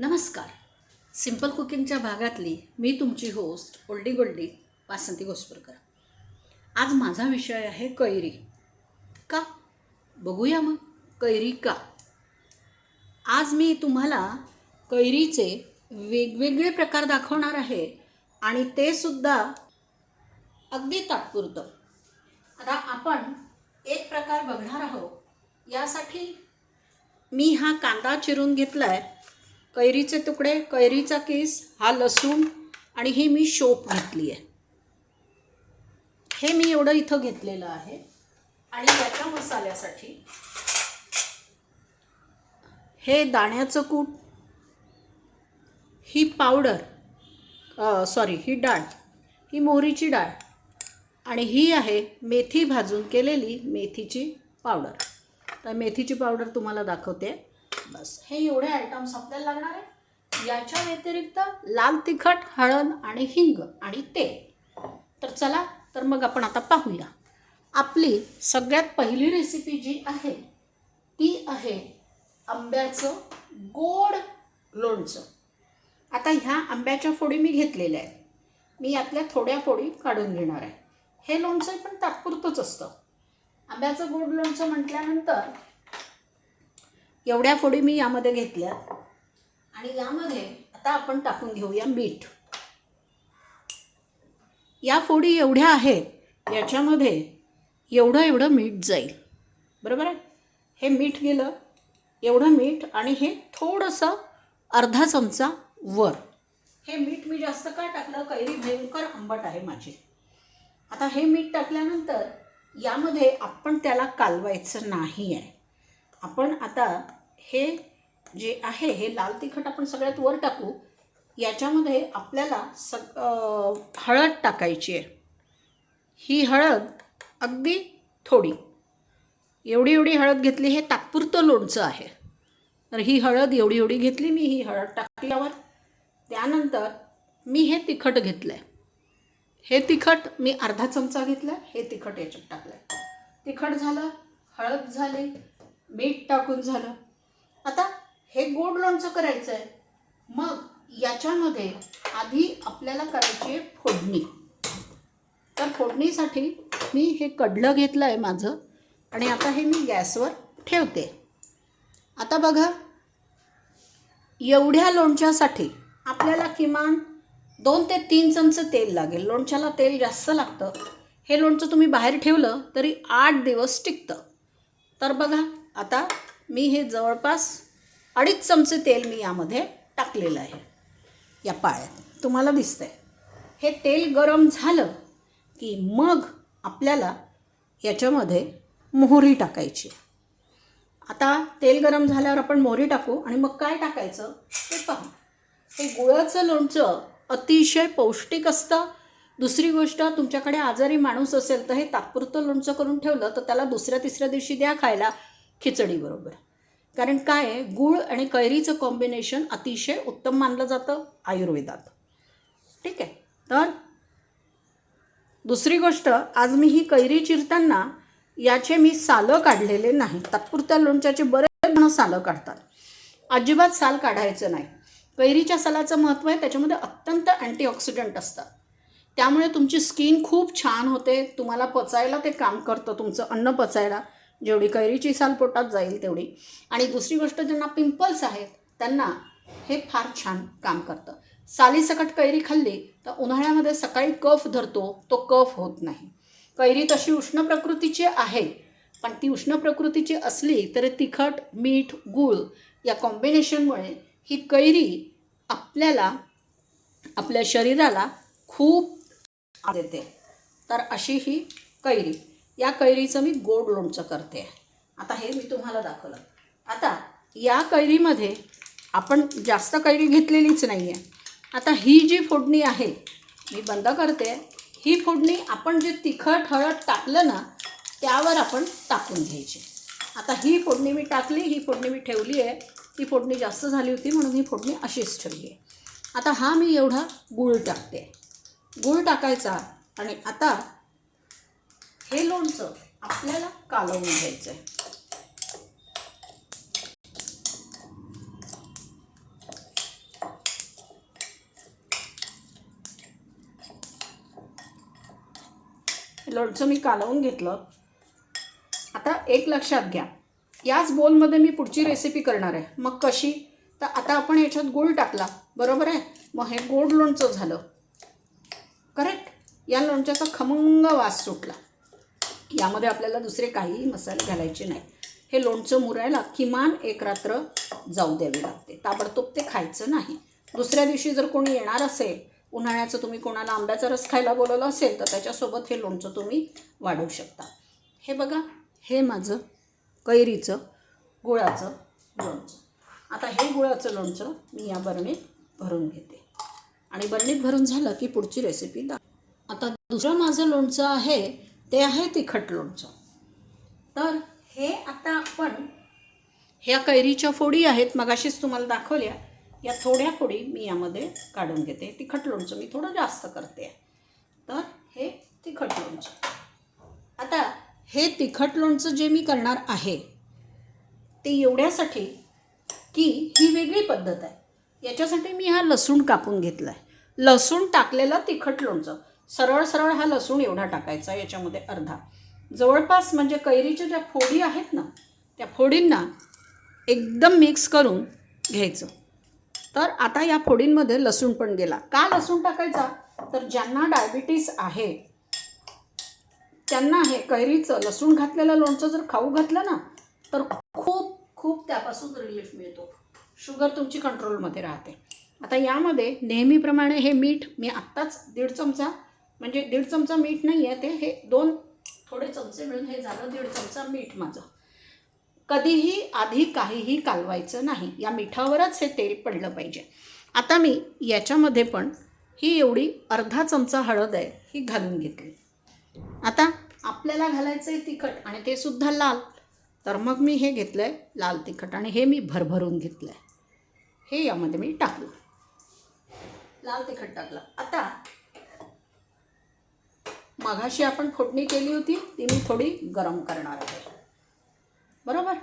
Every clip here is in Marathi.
नमस्कार. सिंपल कुकिंगच्या भागातली मी तुमची host oldie goldie Vasanti Ghospurkar. आज माझा विषय आहे कैरी. का? बघूया मग कैरी का? आज मी तुम्हाला कैरीचे वेगवेगळे प्रकार दाखवणार आहे आणि ते सुद्धा अगदी तात्पुरतं. आता आपण एक प्रकार बघणार आहोत. यासाठी मी हा कांदा चिरून घेतला आहे कैरीचे तुकडे कैरीचा किस हा लसूण आणि ही मी शोप घेतली आहे. हे मी एवढं इथं घेतलेलं आहे. आणि याच्या मसाल्यासाठी हे दाण्याचं कूट ही पावडर सॉरी ही डाळ ही मोहरीची डाळ आणि ही आहे मेथी भाजून केलेली मेथीची पावडर. तर मेथीची पावडर तुम्हाला दाखवते. बस. हे एवढे आयटम्स आपल्याला लागणार आहे याच्या व्यतिरिक्त लाल तिखट हळद आणि हिंग आणि तेल. तर चला तर मग आपण आता पाहूया. आपली सगळ्यात पहिली रेसिपी जी आहे ती आहे आंब्याचं गोड लोणचं. आता ह्या आंब्याच्या फोडी मी घेतलेल्या आहेत. मी यातल्या थोड्या फोडी काढून घेणार आहे. हे लोणचं पण तात्पुरतंच असतं. आंब्याचं गोड लोणचं म्हटल्यानंतर एवढ्या फोडी मी यामध्ये घेतल्या. आणि यामध्ये आता आपण टाकून घेऊया मीठ. या फोडी एवढ्या आहेत याच्यामध्ये एवढं एवढं मीठ जाईल. बरोबर आहे? हे मीठ गेलं एवढं मीठ आणि हे थोडंसं अर्धा चमचा वर. हे मीठ मी जास्त का टाकलं? कैरी भयंकर आंबट आहे माझी. आता हे मीठ टाकल्यानंतर यामध्ये आपण त्याला कालवायचं नाही आहे आपण आता हे जे आहे हे लाल तिखट आपण सगळ्यात वर टाकू. याच्यामध्ये आपल्याला सग हळद टाकायची आहे. ही हळद अगदी थोडी. एवढी एवढी हळद घेतली हे तात्पुरतं लोणचं आहे. तर ही हळद एवढी एवढी घेतली मी ही हळद टाकल्यावर त्यानंतर मी हे तिखट घेतलं आहे हे तिखट मी अर्धा चमचा घेतला हे तिखट याच्यात टाकलं आहे तिखट झालं हळद झाली मीठ टाकून झालं. आता हे गोड लोणचं करायचं आहे मग याच्यामध्ये आधी आपल्याला करायची आहे फोडणी. तर फोडणीसाठी मी हे कडलं घेतलं आहे माझं आणि आता हे मी गॅसवर ठेवते. आता बघा एवढ्या लोणच्यासाठी आपल्याला किमान दोन ते तीन चमचे तेल लागेल. लोणच्याला तेल जास्त लागतं. हे लोणचं तुम्ही बाहेर ठेवलं तरी आठ दिवस टिकतं. तर बघा आता मी हे जवळपास अडीच चमचे तेल मी यामध्ये टाकलेलं आहे. या पाळ्यात. तुम्हाला दिसतंय. हे तेल गरम झालं की मग आपल्याला याच्यामध्ये मोहरी टाकायची. आता तेल गरम झाल्यावर आपण मोहरी टाकू आणि मग काय टाकायचं ते पाहू. हे गुळाचं लोणचं अतिशय पौष्टिक असतं. दुसरी गोष्ट तुमच्याकडे आजारी माणूस असेल तर हे तात्पुरतं लोणचं करून ठेवलं तर त्याला दुसऱ्या तिसऱ्या दिवशी द्या खायला. खिचडीबरोबर. कारण काय आहे? गूळ आणि कैरीचं कॉम्बिनेशन अतिशय उत्तम मानलं जातं आयुर्वेदात. ठीक आहे? तर दुसरी गोष्ट आज मी ही कैरी चिरताना याचे मी सालं काढलेले नाही. तात्पुरत्या लोणच्याचे बरेच जण सालं काढतात. अजिबात साल काढायचं नाही. कैरीच्या सालाचं महत्त्व आहे त्याच्यामध्ये अत्यंत अँटीऑक्सिडंट असतात. त्यामुळे तुमची स्किन खूप छान होते तुम्हाला पचायला ते काम करतं तुमचं अन्न पचायला. जेवढी कैरीची साल पोटात जाईल तेवढी. आणि दुसरी गोष्ट ज्यांना पिंपल्स आहेत त्यांना हे फार छान काम करतं. सालीसकट कैरी खाल्ली तर उन्हाळ्यामध्ये सकाळी कफ धरतो तो कफ होत नाही. कैरी तशी उष्ण प्रकृतीची आहे पण ती उष्ण प्रकृतीची असली तरी तिखट मीठ गूळ या कॉम्बिनेशनमुळे ही कैरी आपल्याला आपल्या शरीराला खूप देते. तर अशी ही कैरी. या कैरीचं मी गोड लोणचं करते. आता हे मी तुम्हाला दाखवलं. आता या कैरीमध्ये आपण जास्त कैरी घेतलेलीच नाही आहे आता ही जी फोडणी आहे मी बंद करते. ही फोडणी आपण जे तिखट हळद टाकलं ना त्यावर आपण टाकून घ्यायची. आता ही फोडणी मी टाकली ही फोडणी मी ठेवली आहे ती फोडणी जास्त झाली होती म्हणून ही फोडणी अशीच ठेवली आहे आता हा मी एवढा गूळ टाकते. गूळ टाकायचा आणि आता हे लोणचं आपल्याला कालवून घ्यायचं आहे लोणचं मी कालवून घेतलं. आता एक लक्षात घ्या. याच बोलमध्ये मी पुढची रेसिपी करणार आहे. मग कशी? तर आता आपण याच्यात गोळ टाकला. बरोबर आहे? मग हे गोड लोणचं झालं. करेक्ट या लोणच्याचा खमंग वास सुटला. यामध्ये आपल्याला दुसरे काहीही मसाले घालायचे नाही. हे लोणचं मुरायला किमान एक रात्र जाऊ द्यावी लागते. ताबडतोब ते खायचं नाही. दुसऱ्या दिवशी जर कोणी येणार असेल उन्हाळ्याचं तुम्ही कोणाला आंब्याचा रस खायला बोलवलं असेल तर त्याच्यासोबत हे लोणचं तुम्ही वाढवू शकता. हे बघा हे माझं कैरीचं गुळाचं लोणचं. आता हे गुळाचं लोणचं मी या बरणीत भरून घेते. आणि बरणीत भरून झालं की पुढची रेसिपी दा आता दुसरं माझं लोणचं आहे ते आहे तिखट लोणचं. तर हे आता आपण ह्या कैरीच्या फोडी आहेत मगाशीच तुम्हाला दाखवल्या. या थोड्या फोडी मी यामध्ये काढून घेते. तिखट लोणचं मी थोडं जास्त करते. तर हे तिखट लोणचं. आता हे तिखट लोणचं जे मी करणार आहे ते एवढ्यासाठी की ही वेगळी पद्धत आहे. याच्यासाठी मी हा लसूण कापून घेतला आहे लसूण टाकलेलं तिखट लोणचं. सरळ सरळ हा लसूण एवढा टाकायचा याच्यामध्ये अर्धा. जवळपास म्हणजे कैरीच्या ज्या फोडी आहेत ना त्या फोडींना एकदम मिक्स करून घ्यायचं. तर आता या फोडींमध्ये लसूण पण गेला. का लसूण टाकायचा? तर ज्यांना डायबिटीस आहे त्यांना हे कैरीचं लसूण घातलेलं लोणचं जर खाऊ घातलं ना तर खूप खूप त्यापासून रिलीफ मिळतो. शुगर तुमची कंट्रोलमध्ये राहते. आता यामध्ये नेहमीप्रमाणे हे मीठ मी आत्ताच दीड चमचा म्हणजे दीड चमचा मीठ नाही आहे ते हे दोन थोडे चमचे मिळून हे झालं दीड चमचा मीठ माझं. कधीही आधी काहीही कालवायचं नाही. या मिठावरच हे तेल पडलं पाहिजे. आता मी याच्यामध्ये पण ही एवढी अर्धा चमचा हळद आहे ही घालून घेतली आता आपल्याला घालायचं आहे तिखट आणि ते सुद्धा लाल. तर मग मी हे घेतलं आहे लाल तिखट आणि हे मी भरभरून घेतलं आहे हे यामध्ये मी टाकलं. लाल तिखट टाकलं. आता मघाशी आपण फोडणी केली होती ती मी थोडी गरम करणार आहे. बरोबर?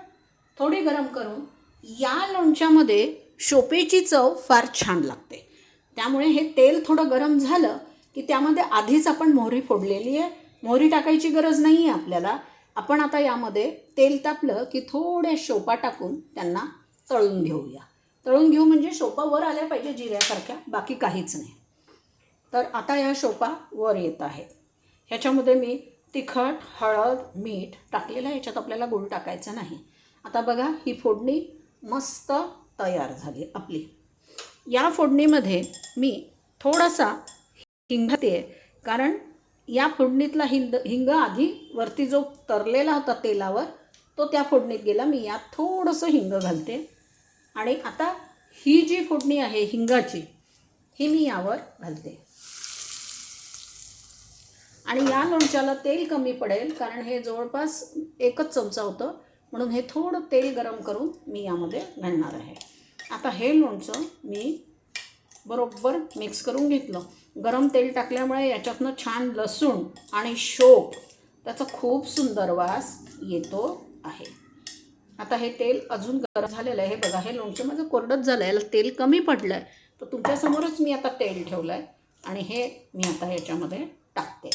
थोडी गरम करून या लोणच्यामध्ये शोपेची चव फार छान लागते. त्यामुळे हे तेल थोडं गरम झालं की त्यामध्ये आधीच आपण मोहरी फोडलेली आहे. मोहरी टाकायची गरज नाही आहे आपल्याला. आपण आता यामध्ये तेल तापलं की थोड्या शोपा टाकून त्यांना तळून घेऊया. तळून घेऊ म्हणजे शोपा वर आल्या पाहिजे जिऱ्यासारख्या बाकी काहीच नाही. तर आता या शोपा वर येत आहेत. ह्याच्यामध्ये मी तिखट हळद मीठ टाकलेलं ह्याच्यात आपल्याला गुळ टाकायचा नाही. आता बघा ही फोडणी मस्त तयार झाली आपली. या फोडणीमध्ये मी थोडासा हिंग घालते कारण या फोडणीतला हिंग हिंग आधी वरती जो तरलेला होता तेलावर तो त्या फोडणीत गेला. मी यात थोडंसं हिंग घालते. आणि आता ही जी फोडणी आहे हिंगाची ही मी यावर घालते. आणि या लोणच्याला तेल कमी पडेल कारण हे जवळपास एकच चमचा होतं. म्हणून हे थोडं तेल गरम करून मी यामध्ये घालणार आहे. आता हे लोणचं मी बरोबर मिक्स करून घेतलं. गरम तेल टाकल्यामुळे याच्यातनं छान लसूण आणि शोप त्याचा खूप सुंदर वास येतो आहे. आता हे तेल अजून गरम झालेलं आहे. हे बघा हे लोणचं माझं कोरडंच झालं आहे याला तेल कमी पडलं आहे तर तुमच्यासमोरच मी आता तेल ठेवलं आहे आणि हे मी आता याच्यामध्ये टाकते.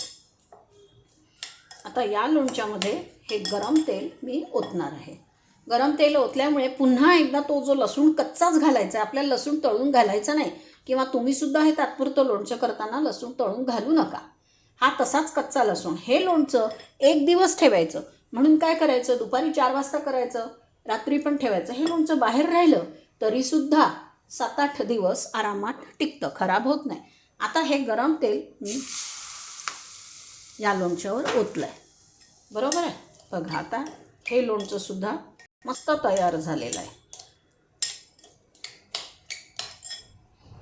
आता या लोणच्यामध्ये हे गरम तेल मी ओतणार आहे. गरम तेल ओतल्यामुळे पुन्हा एकदा तो जो लसूण कच्चाच घालायचा आहे आपल्याला लसूण तळून घालायचा नाही किंवा तुम्हीसुद्धा हे तात्पुरतं लोणचं करताना लसूण तळून घालू नका. हा तसाच कच्चा लसूण. हे लोणचं एक दिवस ठेवायचं. म्हणून काय करायचं? दुपारी चार वाजता करायचं. रात्री पण ठेवायचं. हे लोणचं बाहेर राहिलं तरीसुद्धा सात आठ दिवस आरामात टिकतं. खराब होत नाही. आता हे गरम तेल मी या लोणच्यावर ओतलं आहे बरोबर आहे? बघा आता हे लोणचं सुद्धा मस्त तयार झालेलं आहे.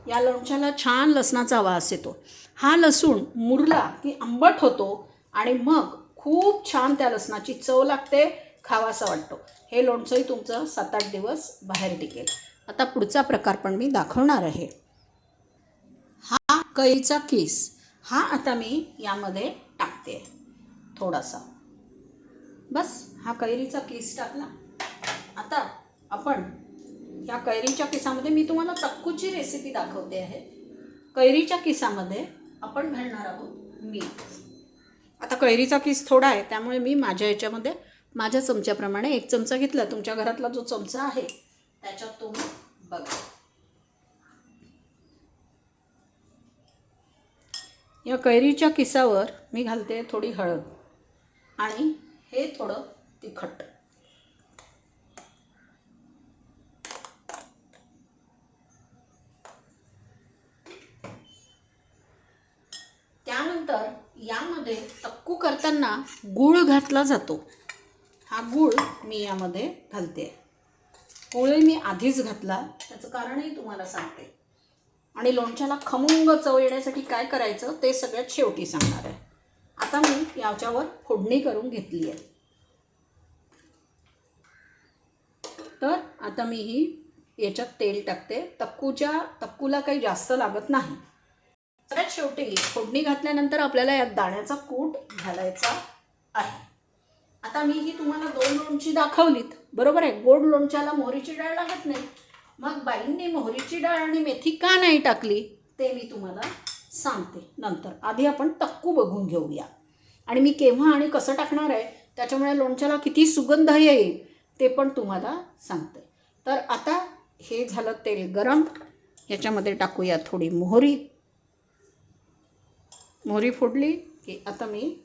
या लोणच्याला छान लसणाचा वास येतो. हा लसूण मुरला की आंबट होतो आणि मग खूप छान त्या लसणाची चव लागते खावासा वाटतो. हे लोणचंही तुमचं सात आठ दिवस बाहेर टिकेल. आता पुढचा प्रकार पण मी दाखवणार आहे. हा कैचा किस. हा आता मी यामध्ये टाकते. थोडासा. बस हा कैरीचा केस टाकला. आता आपण या कैरीच्या केसामध्ये मी तुम्हाला चक्कूची रेसिपी दाखवते आहे. कैरीच्या केसामध्ये आपण घालणार आहोत मीठ. आता कैरीचा किस थोडा आहे त्यामुळे मी माझ्या याच्यामध्ये माझ्या चमच्याप्रमाणे एक चमचा घेतला. तुमच्या घरातला जो चमचा आहे त्याच्यात तुम्ही बघा. या कैरीच्या किसावर मी घालते थोडी हळद आणि हे थोडं तिखट. त्यानंतर यामध्ये तक्कू करताना गूळ घातला जातो. हा गूळ मी यामध्ये घालते. पोळे मी आधीच घातला त्याचं कारणही तुम्हाला सांगते. आणि लोणच्याला खमंग चव येण्यासाठी काय करायचं ते सगळ्यात शेवटी सांगणार आहे. आता मी याच्यावर फोडणी करून घेतली आहे. तर आता मी ही याच्यात तेल टाकते. तक्कूच्या तक्कूला काही जास्त लागत नाही. सगळ्यात शेवटी फोडणी घातल्यानंतर आपल्याला यात दाण्याचा कूट घालायचा आहे. आता मी ही तुम्हाला दोन लोणची दाखवलीत. बरोबर आहे? गोड लोणच्याला मोहरीची डाळ लागत नाही. मग बाईंनी मोहरीची डाळ आणि मेथी का नाही टाकली? ते मी तुम्हाला सांगते नंतर. आधी आपण तक्कू बघून घेऊया. आणि मी केव्हा आणि कसं टाकणार आहे त्याच्यामुळे लोणच्याला किती सुगंध येईल ते पण तुम्हाला सांगते. तर आता हे झालं तेल गरम. याच्यामध्ये टाकूया थोडी मोहरी. मोहरी फोडली की आता मी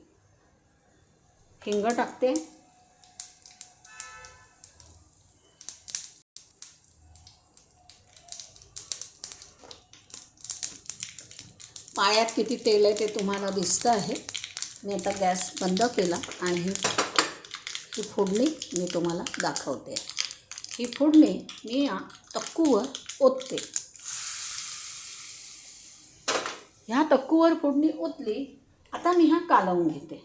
हिंग टाकते. पायात किती तेल आहे ते तुम्हाला दिसतं आहे. मी आता गॅस बंद केला आणि ही ही फोडणी मी तुम्हाला दाखवते. ही फोडणी मी या तक्कूवर ओतते. ह्या तक्कूवर फोडणी ओतली आता मी हा कालवून घेते.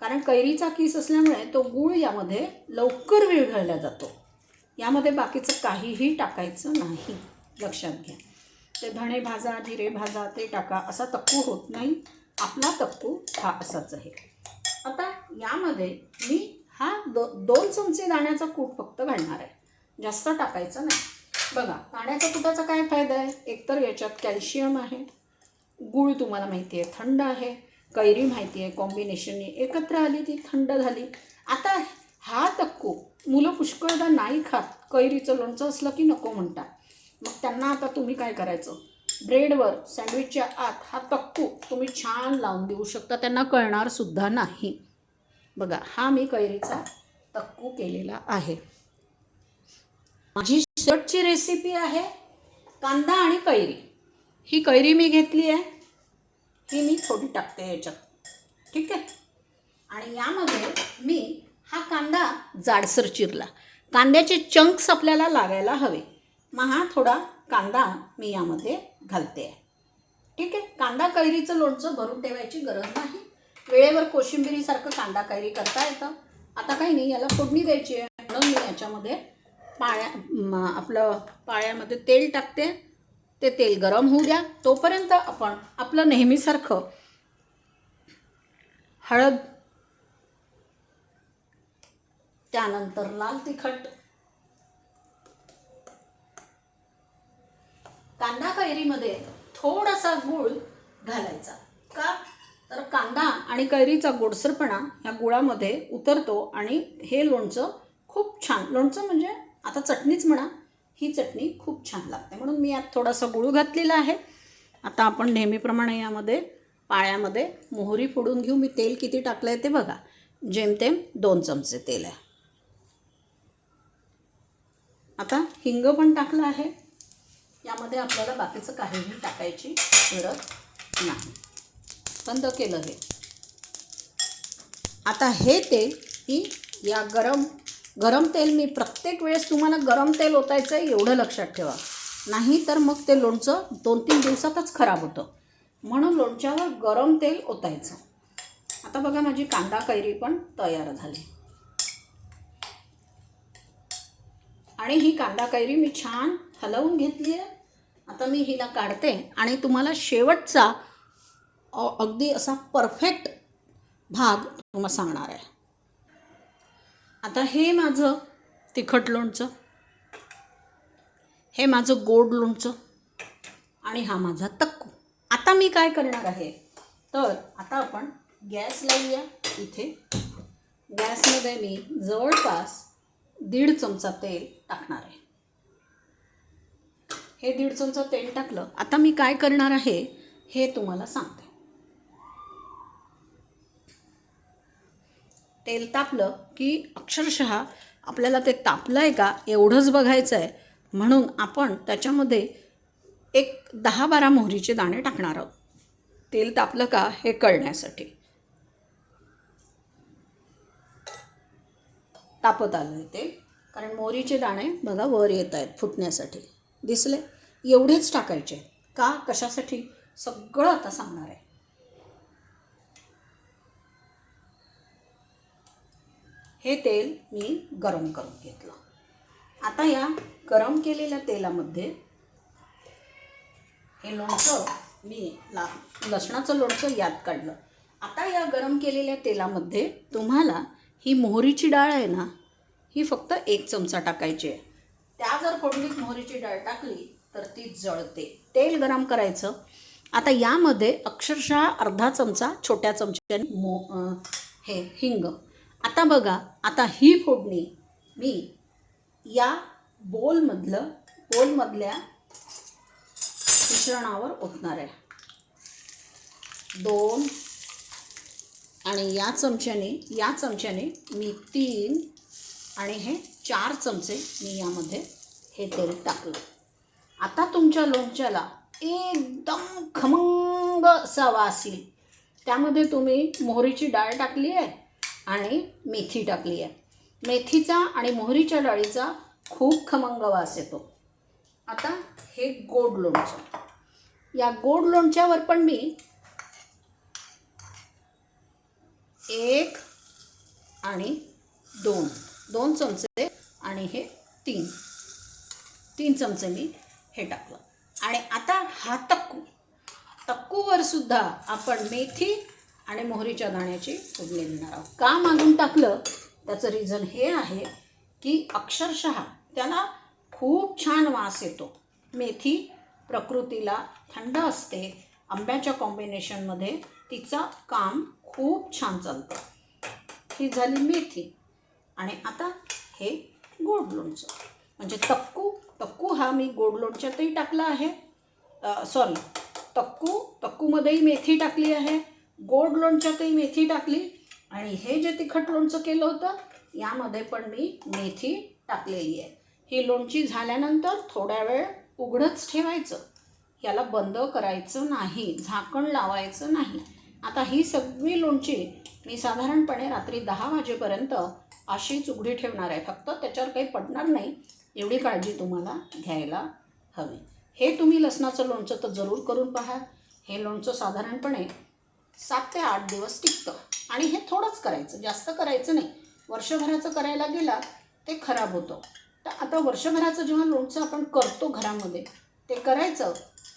कारण कैरीचा किस असल्यामुळे तो गूळ यामध्ये लवकर विरघळला जातो. यामध्ये बाकीचं काहीही टाकायचं नाही. लक्षात घ्या. ते धणे भाजा जिरे भाजा ते टाका. असा तक्कू होत नाही. आपला तक्कू हा असाच आहे. आता यामध्ये मी हा दो दोन चमचे दाण्याचा कूट फक्त घालणार आहे. जास्त टाकायचं नाही. बघा दाण्याच्या कुटाचा काय फायदा आहे? एकतर याच्यात कॅल्शियम आहे. गूळ तुम्हाला माहिती आहे थंड आहे. कैरी माहिती आहे कॉम्बिनेशनने एकत्र आली ती थंड झाली. आता हा तक्कू मुलं पुष्कळदा नाही खात. कैरीचं लोणचं असलं की नको म्हणतात. मग त्यांना आता तुम्ही काय करायचं? ब्रेडवर सँडविचच्या आत हा तक्कू तुम्ही छान लावून देऊ शकता. त्यांना कळणार सुद्धा नाही. बघा हा मी कैरीचा तक्कू केलेला आहे. माझी शेवटची रेसिपी आहे कांदा आणि कैरी. ही कैरी मी घेतली आहे. ही मी थोडी टाकते याच्यात. ठीक आहे? आणि यामध्ये मी हा कांदा जाडसर चिरला. कांद्याचे चंक्स आपल्याला लागायला हवे. मग हा थोडा कांदा मी यामध्ये घालते. आहे ठीक आहे? कांदा कैरीचं लोणचं भरून ठेवायची गरज नाही. वेळेवर कोशिंबिरीसारखं कांदा कैरी करता येतं. आता काही नाही याला फोडणी द्यायची आहे. म्हणून मी याच्यामध्ये पाळ्या आपलं पाळ्यामध्ये तेल टाकते. ते तेल गरम होऊ द्या. तोपर्यंत आपण आपलं नेहमीसारखं हळद त्यानंतर लाल तिखट कांदा कैरीमध्ये थोडासा गूळ घालायचा. का? तर कांदा आणि कैरीचा गोडसरपणा ह्या गुळामध्ये उतरतो आणि हे लोणचं खूप छान लोणचं म्हणजे आता चटणीच म्हणा ही चटणी खूप छान लागते. म्हणून मी यात थोडासा गुळ घातलेला आहे. आता आपण नेहमीप्रमाणे यामध्ये पाळ्यामध्ये मोहरी फोडून घेऊ. मी तेल किती टाकलं आहे ते बघा. जेमतेम दोन चमचे तेल आहे. आता हिंग पण टाकलं आहे. यामध्ये आपल्याला बाकीचं काहीही टाकायची गरज नाही. बंद केलं हे. आता हे तेल ही या गरम गरम तेल मी प्रत्येक वेळेस तुम्हाला गरम तेल ओतायचं आहे एवढं लक्षात ठेवा. नाही तर मग ते लोणचं दोन तीन दिवसातच खराब होतं. म्हणून लोणच्यावर गरम तेल ओतायचं. आता बघा माझी कांदा कैरी पण तयार झाली. आणि ही कांदा कैरी मी छान हलवून घेतली आहे आता मी हिला काढते आणि तुम्हाला शेवटचा अगदी असा परफेक्ट भाग तुम्हाला सांगणार आहे. आता हे माझं तिखट लोणचं हे माझं गोड लोणचं आणि हा माझा तक्कू. आता मी काय करणार आहे? तर आता आपण गॅस लावूया इथे. गॅसमध्ये मी जवळपास दीड चमचा तेल टाकणार आहे. हे दीड चमचा तेल टाकलं. आता मी काय करणार आहे हे तुम्हाला सांगते. तेल तापलं की अक्षरशः आपल्याला ते तापलं आहे का एवढंच बघायचं आहे म्हणून आपण त्याच्यामध्ये एक दहा बारा मोहरीचे दाणे टाकणार आहोत. तेल तापलं का हे कळण्यासाठी. तापत आलं ते. कारण मोहरीचे दाणे बघा वर येत आहेत फुटण्यासाठी. दिसले. एवढेच टाकायचे. का? कशासाठी? सगळं आता सांगणार आहे. हे तेल मी गरम करून घेतलं. आता या गरम केलेल्या तेलामध्ये हे लोणचं मी ला लसणाचं लोणचं यात काढलं. आता या गरम केलेल्या तेलामध्ये तुम्हाला ही मोहरीची डाळ आहे ना ही फक्त एक चमचा टाकायची आहे. त्या जर फोडणीत मोहरीची डाळ टाकली तर ती जळते. तेल गरम करायचं. आता यामध्ये अक्षरशः अर्धा चमचा छोट्या चमच्याने मो अं, हे हिंग. आता बघा आता ही फोडणी मी या बोलमधलं बोलमधल्या मिश्रणावर ओतणार आहे. दोन आणि या चमच्याने या चमच्याने मी तीन आणि हे चार चमचे मी यामध्ये हे तेल टाकलं. आता तुमच्या लोणच्याला एकदम खमंग असा वास येईल त्यामध्ये तुम्ही मोहरीची डाळ टाकली आहे आणि मेथी टाकली आहे. मेथीचा आणि मोहरीच्या डाळीचा खूप खमंग वास येतो. आता हे गोड लोणचं. या गोड लोणच्यावर पण मी एक आणि दोन दोन चमचे आणि हे तीन. तीन चमचे मी हे टाकलं. आणि आता हा तक्कू. तक्कूवर सुद्धा आपण मेथी आणि मोहरीच्या दाण्याची फोडणी देणार आहोत. का मागून टाकलं? त्याचं रिझन हे आहे की अक्षरशः त्याला खूप छान वास येतो. मेथी प्रकृतीला थंड असते. आंब्याच्या कॉम्बिनेशनमध्ये तिचं काम खूप छान चालतं. ही झाली मेथी. आणि आता हे गोड लोणचं. म्हणजे तक्कू तक्कू हा मी गोड लोणच्यातही टाकला आहे. सॉरी तक्कू तक्कूमध्येही मेथी टाकली आहे. गोड लोणच्यातही मेथी टाकली. आणि हे जे तिखट लोणचं केलं होतं यामध्ये पण मी मेथी टाकलेली आहे. ही लोणची झाल्यानंतर थोड्या वेळ उघडंच ठेवायचं. याला बंद करायचं नाही झाकण लावायचं नाही. आता ही सगळी लोणची मी साधारणपणे रात्री दहा वाजेपर्यंत अशीच उघडी ठेवणार आहे. फक्त त्याच्यावर काही पडणार नाही. एवढी काळजी तुम्हाला घ्यायला हवी. हे तुम्ही लसणाचं लोणचं तर जरूर करून पहा. हे लोणचं साधारणपणे सात ते आठ दिवस टिकतं. आणि हे थोडंच करायचं. जास्त करायचं नाही. वर्षभराचं करायला गेला ते खराब होतं. तर आता वर्षभराचं जेव्हा लोणचं आपण करतो घरामध्ये ते करायचं.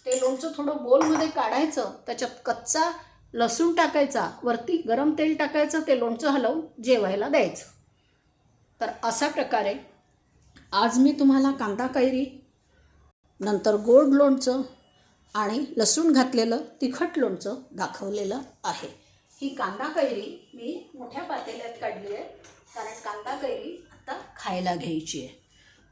ते लोणचं थोडं बोलमध्ये काढायचं. त्याच्यात कच्चा लसूण टाकायचा वरती गरम तेल टाकायचं ते लोणचं हलवून जेवायला द्यायचं. तर अशा प्रकारे आज मी तुम्हाला कांदा कैरी नंतर गोड लोणचं आणि लसूण घातलेलं तिखट लोणचं दाखवलेलं आहे. ही कांदा कैरी मी मोठ्या पातेल्यात काढली आहे कारण कांदा कैरी आता खायला घ्यायची आहे.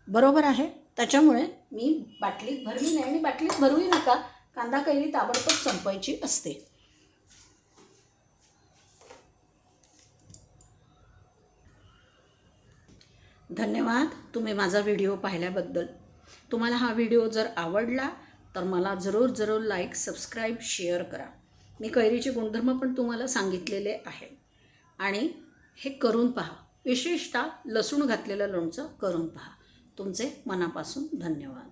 बरोबर आहे? त्याच्यामुळे मी बाटलीत भरली नाही आणि बाटलीत भरूही नका. कांदा कैरी ताबडतोब संपवायची असते. धन्यवाद. तुम्ही माझा व्हिडिओ पाहिल्याबद्दल. तुम्हाला हा व्हिडिओ जर आवडला तर मला जरूर जरूर लाईक सबस्क्राईब शेअर करा. मी कैरीचे गुणधर्म पण तुम्हाला सांगितलेले आहे आणि हे करून पहा. विशेषतः लसूण घातलेलं लोणचं करून पहा. तुमचे मनापासून धन्यवाद.